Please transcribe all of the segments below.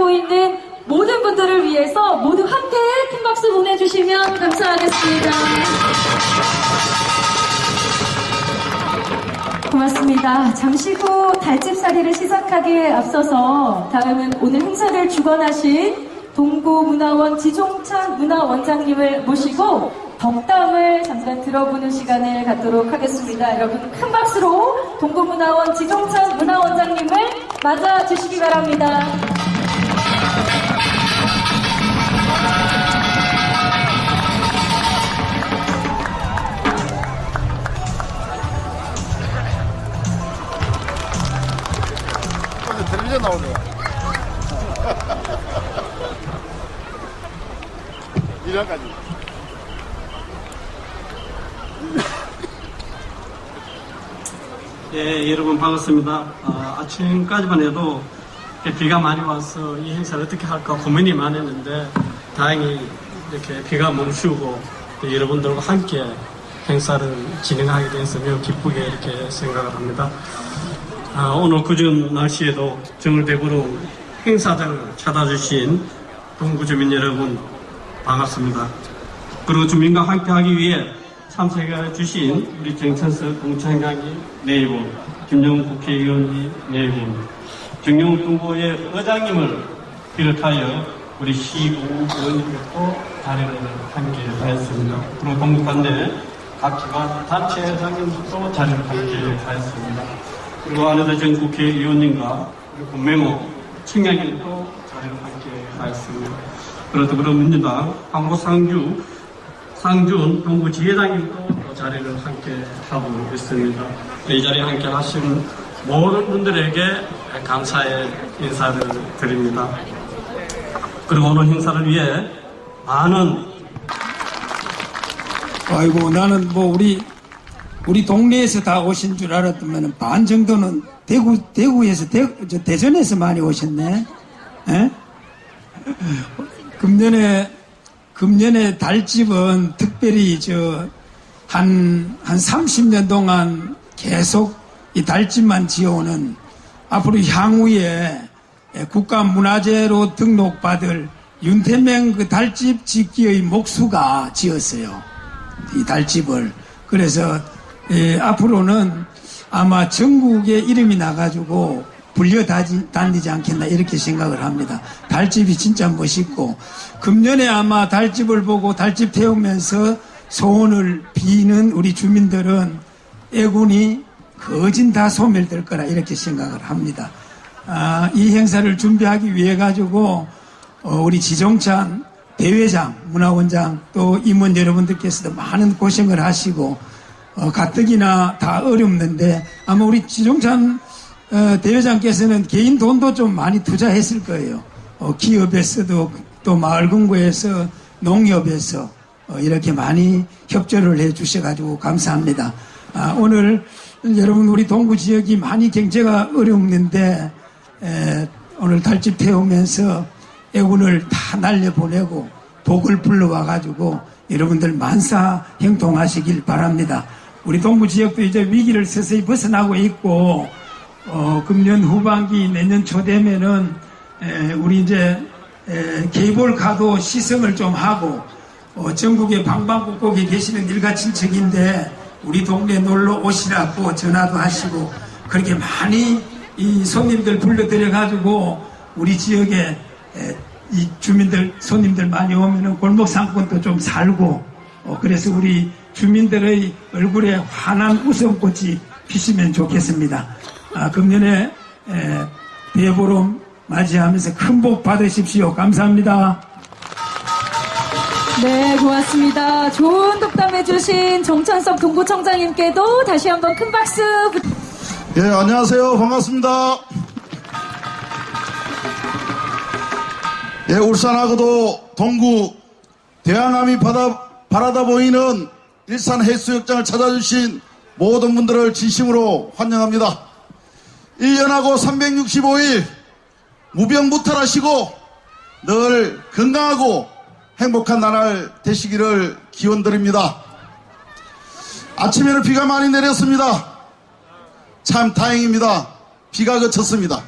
기다리고 있는 모든 분들을 위해서 모두 함께 큰 박수 보내주시면 감사하겠습니다. 고맙습니다. 잠시 후 달집살이를 시작하기에 앞서서 다음은 오늘 행사를 주관하신 동구문화원 지종찬 문화원장님을 모시고 덕담을 잠깐 들어보는 시간을 갖도록 하겠습니다. 여러분 큰 박수로 동구문화원 지종찬 문화원장님을 맞아주시기 바랍니다. 반갑습니다. 아, 아침까지만 해도 비가 많이 와서 이 행사를 어떻게 할까 고민이 많았는데 다행히 이렇게 비가 멈추고 또 여러분들과 함께 행사를 진행하게 돼서 매우 기쁘게 이렇게 생각을 합니다. 아, 오늘 그전 날씨에도 정을대구로 행사장을 찾아주신 동구 주민 여러분 반갑습니다. 그리고 주민과 함께 하기 위해 참석해 주신 우리 정천석 공청장이 네 분, 김영훈 국회의원이 네 분, 정영훈 동구의 의장님을 비롯하여 우리 시구 의원님도 자리를 함께 하였습니다. 그리고 동북한대 각 기관 단체 회장님도 자리를 함께 하였습니다. 그리고 안에다 전 국회의원님과 그리고 메모 청량님도 자리를 함께 하였습니다. 그리고 더불어민주당 황보상주 상준 동구 지회장님도 또 자리를 함께 하고 있습니다. 이 자리에 함께 하신 모든 분들에게 감사의 인사를 드립니다. 그리고 오늘 행사를 위해 많은 아이고 나는 뭐 우리 우리 동네에서 다 오신 줄 알았더만 반 정도는 대구 대구에서 대, 저 대전에서 많이 오셨네. 에? 금년에 금년에 달집은 특별히 저 한 한 30년 동안 계속 이 달집만 지어오는 앞으로 향후에 국가문화재로 등록받을 윤태명 그 달집 짓기의 목수가 지었어요. 이 달집을. 그래서 예, 앞으로는 아마 전국에 이름이 나가지고 불려 다니지 않겠나 이렇게 생각을 합니다. 달집이 진짜 멋있고 금년에 아마 달집을 보고 달집 태우면서 소원을 비는 우리 주민들은 애군이 거진 다 소멸될 거라 이렇게 생각을 합니다. 아, 이 행사를 준비하기 위해 가지고 어, 우리 지종찬 대회장, 문화원장 또 임원 여러분들께서도 많은 고생을 하시고 어, 가뜩이나 다 어렵는데 아마 우리 지종찬 어, 대회장께서는 개인 돈도 좀 많이 투자했을 거예요. 어, 기업에서도 또 마을금고에서 농협에서 어, 이렇게 많이 협조를 해 주셔가지고 감사합니다. 아, 오늘 여러분 우리 동구 지역이 많이 경제가 어렵는데 에, 오늘 달집 태우면서 애군을 다 날려보내고 복을 불러와가지고 여러분들 만사 형통하시길 바랍니다. 우리 동구 지역도 이제 위기를 서서히 벗어나고 있고 어, 금년 후반기 내년 초 되면은 에, 우리 이제 에, 케이블카도 시승을 좀 하고 어, 전국의 방방곡곡에 계시는 일가 친척인데 우리 동네 놀러 오시라고 전화도 하시고 그렇게 많이 이 손님들 불러들여 가지고 우리 지역에 에, 이 주민들 손님들 많이 오면은 골목 상권도 좀 살고 어, 그래서 우리 주민들의 얼굴에 환한 웃음꽃이 피시면 좋겠습니다. 아, 금년에 에, 대보름 맞이하면서 큰 복 받으십시오. 감사합니다. 네, 고맙습니다. 좋은 덕담해주신 정찬석 동구청장님께도 다시 한번 큰 박수 부- 예, 안녕하세요. 반갑습니다. 예, 울산하고도 동구 대항암이 바다, 바라다 보이는 일산 해수욕장을 찾아주신 모든 분들을 진심으로 환영합니다. 1년하고 365일 무병무탈하시고 늘 건강하고 행복한 나날 되시기를 기원드립니다. 아침에는 비가 많이 내렸습니다. 참 다행입니다. 비가 그쳤습니다.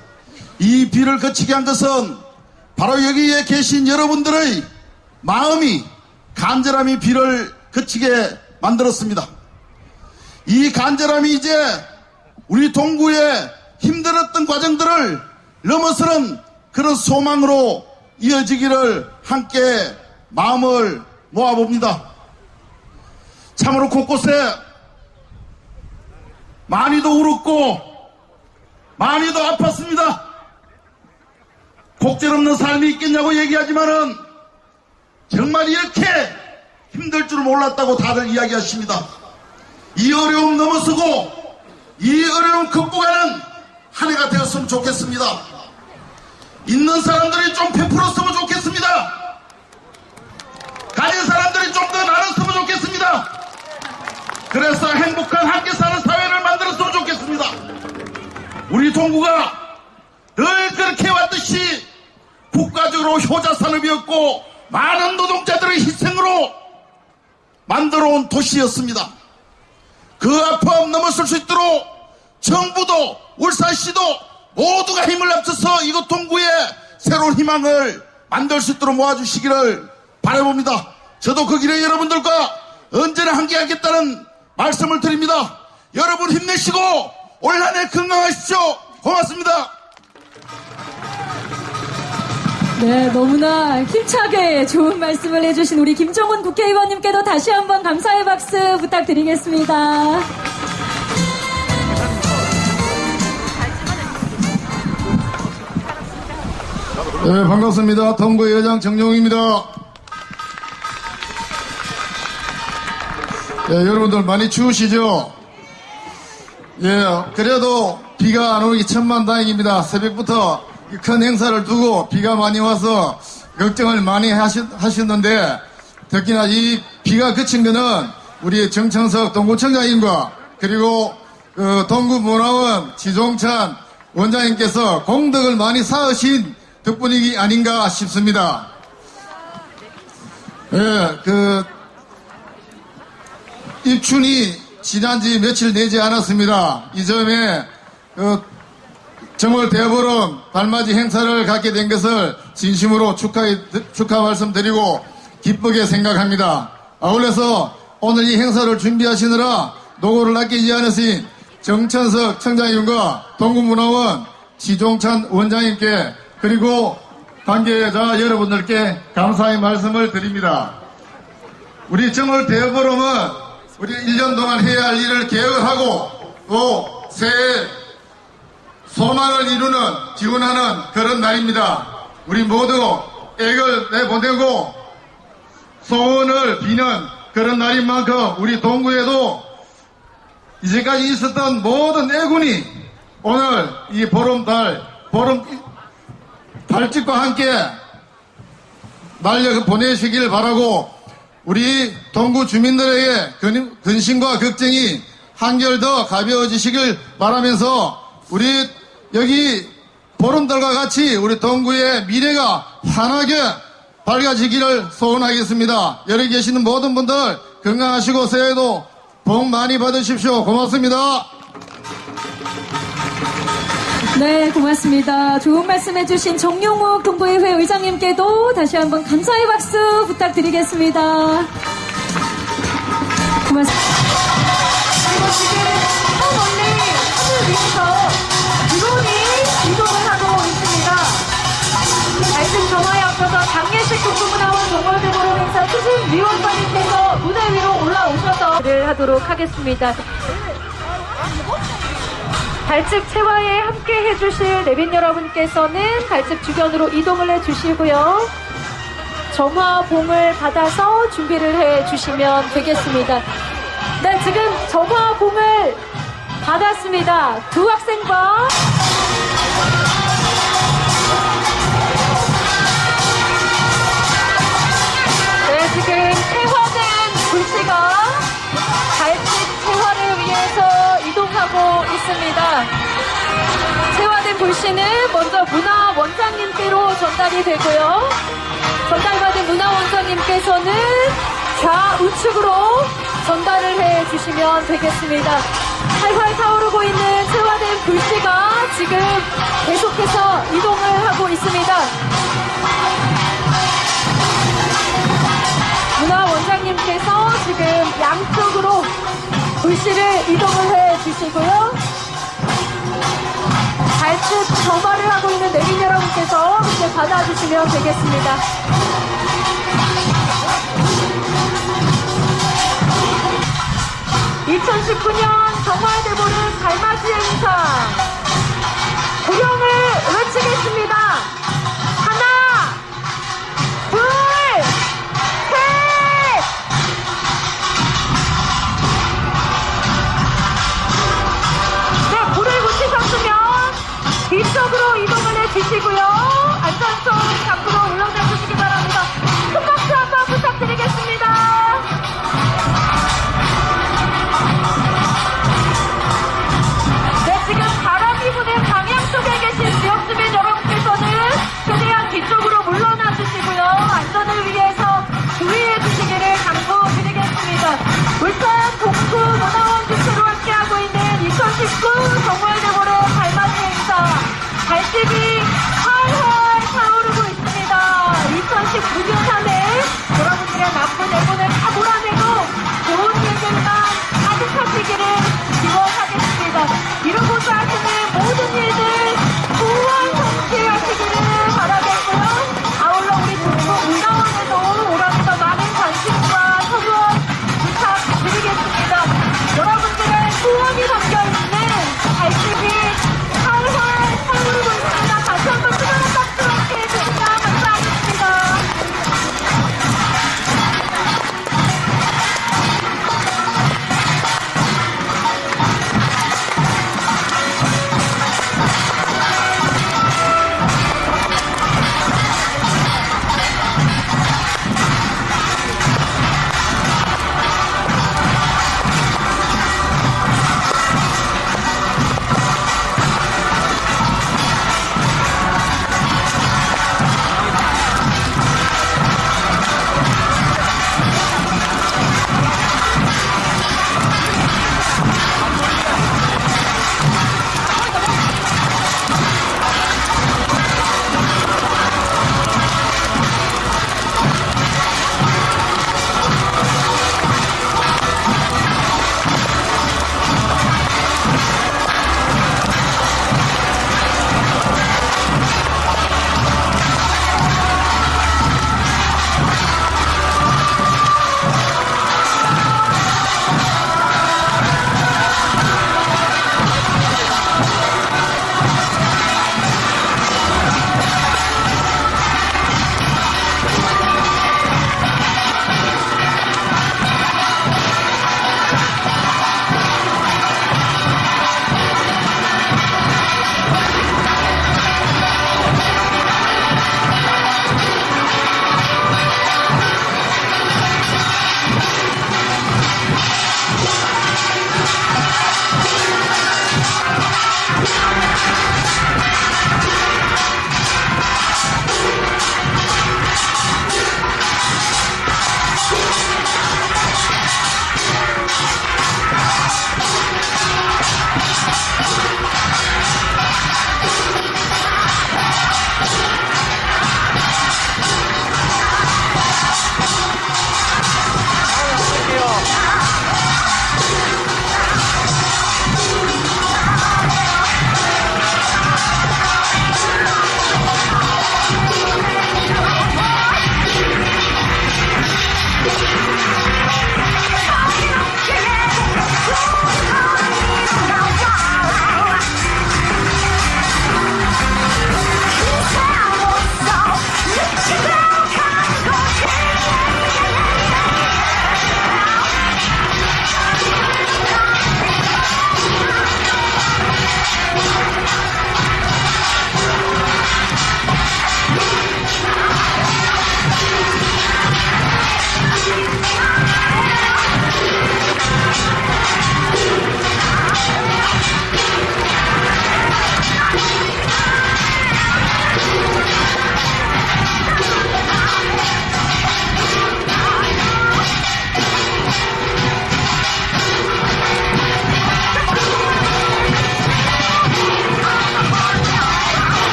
이 비를 그치게 한 것은 바로 여기에 계신 여러분들의 마음이 간절함이 비를 그치게 만들었습니다. 이 간절함이 이제 우리 동구의 힘들었던 과정들을 넘어서는 그런 소망으로 이어지기를 함께 마음을 모아봅니다. 참으로 곳곳에 많이도 울었고 많이도 아팠습니다. 곡절 없는 삶이 있겠냐고 얘기하지만은 정말 이렇게 힘들 줄 몰랐다고 다들 이야기하십니다. 이 어려움 넘어서고 이 어려움 극복하는 한 해가 되었으면 좋겠습니다. 있는 사람들이 좀 베풀었으면 좋겠습니다. 가진 사람들이 좀 더 나눴으면 좋겠습니다. 그래서 행복한 함께 사는 사회를 만들었으면 좋겠습니다. 우리 동구가 늘 그렇게 왔듯이 국가적으로 효자 산업이었고 많은 노동자들의 희생으로 만들어 온 도시였습니다. 그 아픔 넘어설 수 있도록 정부도 울산시도 모두가 힘을 합쳐서 이곳 동구에 새로운 희망을 만들 수 있도록 모아주시기를 바라봅니다. 저도 그 길에 여러분들과 언제나 함께하겠다는 말씀을 드립니다. 여러분 힘내시고 올 한해 건강하십시오. 고맙습니다. 네, 너무나 힘차게 좋은 말씀을 해주신 우리 김정은 국회의원님께도 다시 한번 감사의 박수 부탁드리겠습니다. 네, 반갑습니다. 동구의 여장 정용입니다. 예, 여러분들 많이 추우시죠? 예, 그래도 비가 안 오기 천만 다행입니다. 새벽부터 이큰 행사를 두고 비가 많이 와서 걱정을 많이 하셨, 하셨는데 특히나 이 비가 그친 거는 우리 정청석 동구청장님과 그리고 그 동구문화원 지종찬 원장님께서 공덕을 많이 쌓으신 덕분이 아닌가 싶습니다. 예, 그 입춘이 지난 지 며칠 되지 않았습니다. 이 점에 그 정월 대보름 달맞이 행사를 갖게 된 것을 진심으로 축하 축하 말씀드리고 기쁘게 생각합니다. 아울러서 오늘 이 행사를 준비하시느라 노고를 아끼지 않으신 정천석 청장님과 동구문화원 지종찬 원장님께 그리고 관계자 여러분들께 감사의 말씀을 드립니다. 우리 정월 대보름은 우리 1년 동안 해야 할 일을 계획을 하고 또 새해 소망을 이루는 지원하는 그런 날입니다. 우리 모두 액을 내보내고 소원을 비는 그런 날인 만큼 우리 동구에도 이제까지 있었던 모든 애군이 오늘 이 보름달 보름 달짓과 함께 날려 보내시길 바라고 우리 동구 주민들에게 근- 근심과 걱정이 한결 더 가벼워지시길 바라면서 우리 여기 보름달과 같이 우리 동구의 미래가 환하게 밝아지기를 소원하겠습니다. 여기 계시는 모든 분들 건강하시고 새해에도 복 많이 받으십시오. 고맙습니다. 네, 고맙습니다. 좋은 말씀 해주신 정용욱 동부의회 의장님께도 다시 한번 감사의 박수 부탁드리겠습니다. 고맙습니다. 그리고 지금 저 멀리 하늘 위에서 드론이 이동을 하고 있습니다. 말씀 전화에 앞서서 장례식 국부문화원 동월대보름 행사 추진 위원장님께서 무대 위로 올라오셔서 를 하도록 하겠습니다. 달집 채화에 함께 해주실 내빈 여러분께서는 달집 주변으로 이동을 해주시고요. 점화봉을 받아서 준비를 해주시면 되겠습니다. 네, 지금 점화봉을 받았습니다. 두 학생과 있습니다. 세화된 불씨는 먼저 문화 원장님께로 전달이 되고요. 전달받은 문화 원장님께서는 좌우측으로 전달을 해 주시면 되겠습니다. 활활 타오르고 있는 세화된 불씨가 지금 계속해서 이동을 하고 있습니다. 문화 원장님께서 지금 양쪽으로 불씨를 이동을 해 주시고요. 발끝 점화를 하고 있는 내빈 여러분께서 이제 받아주시면 되겠습니다. (2019년) 정화대보는 달맞이 행사